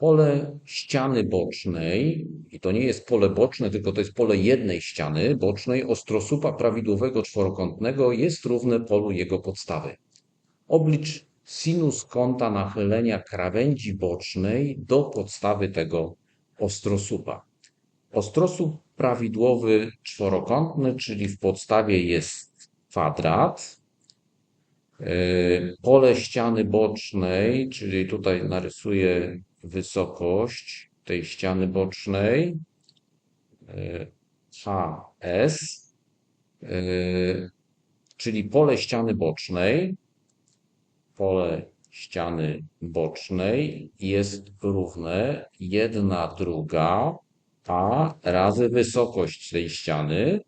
pole ściany bocznej, i to nie jest pole boczne, tylko to jest pole jednej ściany bocznej ostrosłupa prawidłowego czworokątnego jest równe polu jego podstawy. Oblicz sinus kąta nachylenia krawędzi bocznej do podstawy tego ostrosłupa. Ostrosłup prawidłowy czworokątny, czyli w podstawie jest kwadrat. Yy, pole ściany bocznej, czyli tutaj narysuję wysokość tej ściany bocznej HS, yy, czyli pole ściany bocznej, pole ściany bocznej jest równe jedna druga a razy wysokość tej ściany.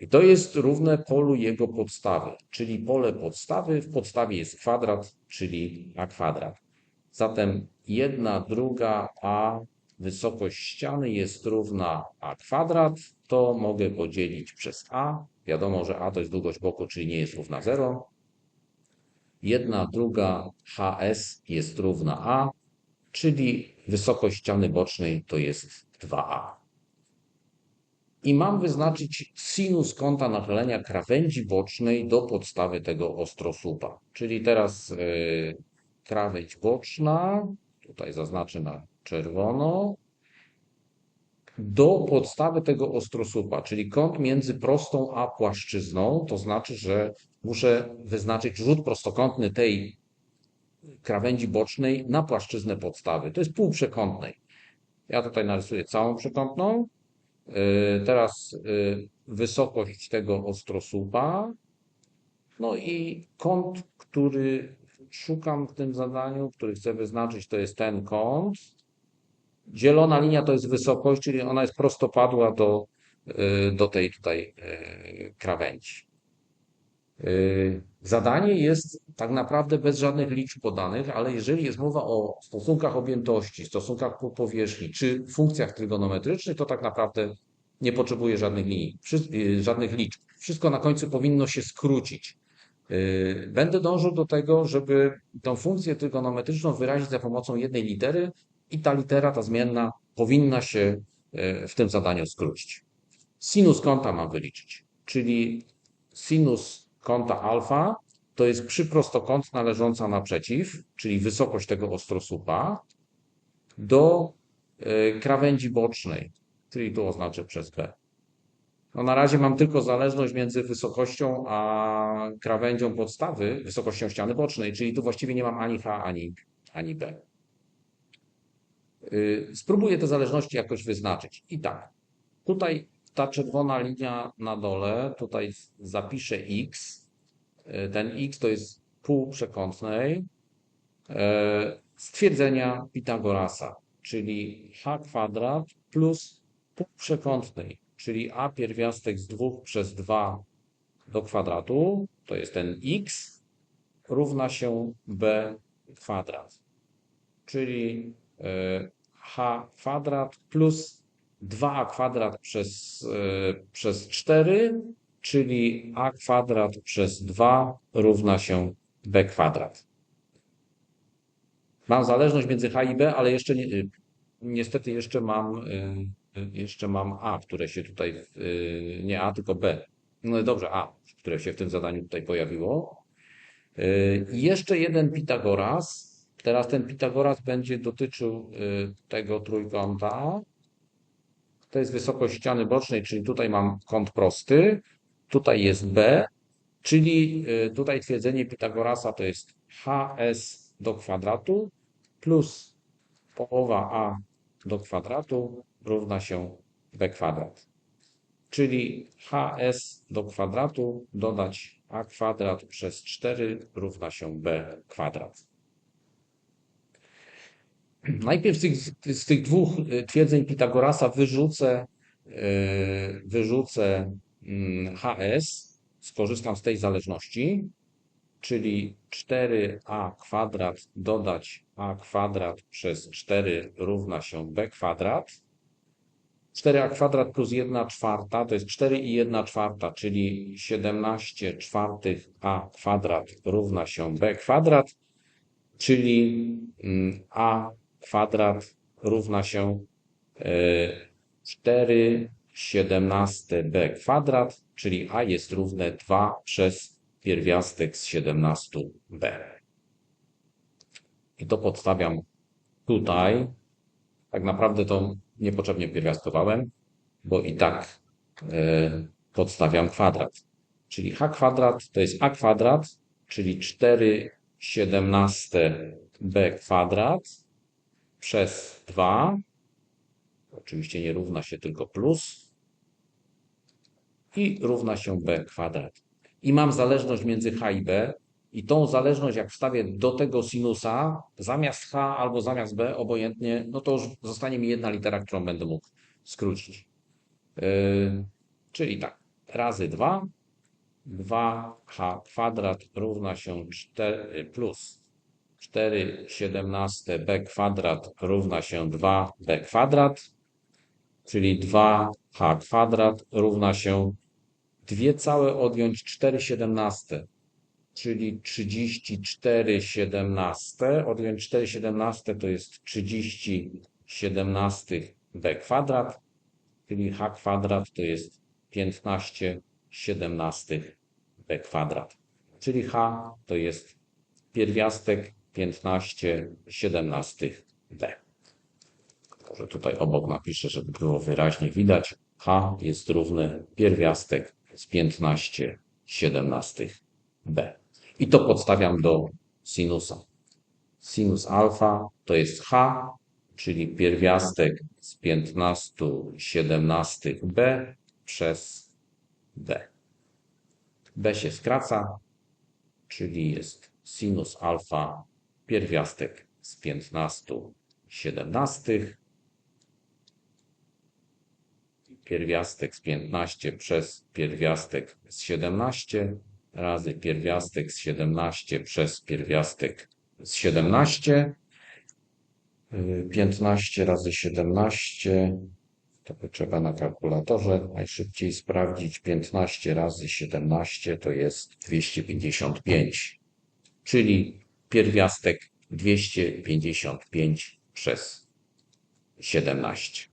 I to jest równe polu jego podstawy, czyli pole podstawy w podstawie jest kwadrat, czyli a kwadrat. Zatem jedna druga a wysokość ściany jest równa a kwadrat, to mogę podzielić przez a. Wiadomo, że a to jest długość boku, czyli nie jest równa 0. Jedna druga hs jest równa a, czyli wysokość ściany bocznej to jest 2a. I mam wyznaczyć sinus kąta nachylenia krawędzi bocznej do podstawy tego ostrosłupa. Czyli teraz yy, krawędź boczna, tutaj zaznaczę na czerwono, do podstawy tego ostrosłupa, czyli kąt między prostą a płaszczyzną, to znaczy, że muszę wyznaczyć rzut prostokątny tej krawędzi bocznej na płaszczyznę podstawy. To jest półprzekątnej. Ja tutaj narysuję całą przekątną. Y, teraz y, wysokość tego ostrosłupa. No i kąt, który szukam w tym zadaniu, który chcę wyznaczyć, to jest ten kąt. Zielona linia to jest wysokość, czyli ona jest prostopadła do, y, do tej tutaj krawędzi. Y, zadanie jest tak naprawdę bez żadnych liczb podanych, ale jeżeli jest mowa o stosunkach objętości, stosunkach po powierzchni czy funkcjach trygonometrycznych, to tak naprawdę nie potrzebuje żadnych linii, y, żadnych liczb. Wszystko na końcu powinno się skrócić. Y, będę dążył do tego, żeby tą funkcję trygonometryczną wyrazić za pomocą jednej litery i ta litera, ta zmienna powinna się w tym zadaniu skrócić. Sinus kąta mam wyliczyć, czyli sinus kąta alfa to jest przyprostokąt należąca naprzeciw, czyli wysokość tego ostrosłupa, do e, krawędzi bocznej, czyli tu oznaczę przez B. No na razie mam tylko zależność między wysokością a krawędzią podstawy, wysokością ściany bocznej, czyli tu właściwie nie mam ani H, ani, ani B. Y, spróbuję te zależności jakoś wyznaczyć. I tak, tutaj ta czerwona linia na dole, tutaj zapiszę x. E, ten x to jest pół przekątnej e, stwierdzenia Pitagorasa, czyli h kwadrat plus pół przekątnej, czyli a pierwiastek z 2 przez 2 do kwadratu, to jest ten x, równa się b kwadrat, czyli e, h kwadrat plus 2a kwadrat przez, e, przez 4, czyli a kwadrat przez 2 równa się b kwadrat. Mam zależność między h i b, ale jeszcze nie, niestety jeszcze mam, e, jeszcze mam a, które się tutaj, nie a, tylko b. No dobrze, a, które się w tym zadaniu tutaj pojawiło. I jeszcze jeden Pitagoras. Teraz ten Pitagoras będzie dotyczył tego trójkąta. To jest wysokość ściany bocznej, czyli tutaj mam kąt prosty, tutaj jest B, czyli y, tutaj twierdzenie Pitagorasa to jest HS do kwadratu plus połowa A do kwadratu równa się B kwadrat. Czyli HS do kwadratu dodać A kwadrat przez 4 równa się B kwadrat. Najpierw z tych, z tych dwóch y, twierdzeń Pitagorasa wyrzucę, y, wyrzucę mm, HS, skorzystam z tej zależności, czyli 4a kwadrat dodać a kwadrat przez 4 równa się b kwadrat. 4a kwadrat plus 1 czwarta to jest 4 i 1 czwarta, czyli 17 czwartych a kwadrat równa się b kwadrat, czyli mm, a kwadrat równa się 4 17b kwadrat, czyli a jest równe 2 przez pierwiastek z 17b. I to podstawiam tutaj. Tak naprawdę to niepotrzebnie pierwiastkowałem, bo i tak e, podstawiam kwadrat. Czyli h kwadrat to jest a kwadrat, czyli 4 17 b kwadrat przez 2. Oczywiście nie równa się tylko plus. I równa się b kwadrat. I mam zależność między h i b. I tą zależność, jak wstawię do tego sinusa, zamiast h albo zamiast b, obojętnie, no to już zostanie mi jedna litera, którą będę mógł skrócić. Yy, czyli tak, razy 2, 2h kwadrat równa się 4 plus 4 17 b kwadrat równa się 2b kwadrat, czyli 2h kwadrat równa się 2 całe odjąć 4 17 czyli 34 17. Odjąć 4 17 to jest 30 17 b kwadrat, czyli h kwadrat to jest 15 17 b kwadrat. Czyli h to jest pierwiastek 15 17 b. Może tutaj obok napiszę, żeby było wyraźnie widać. h jest równy pierwiastek z 15 17 b. I to podstawiam do sinusa. Sinus alfa to jest h, czyli pierwiastek z 15 17b przez b. b się skraca, czyli jest sinus alfa pierwiastek z 15 17 pierwiastek z 15 przez pierwiastek z 17 razy pierwiastek z 17 przez pierwiastek z 17. 15 razy 17 to trzeba na kalkulatorze najszybciej sprawdzić. 15 razy 17 to jest 255, czyli pierwiastek 255 przez 17.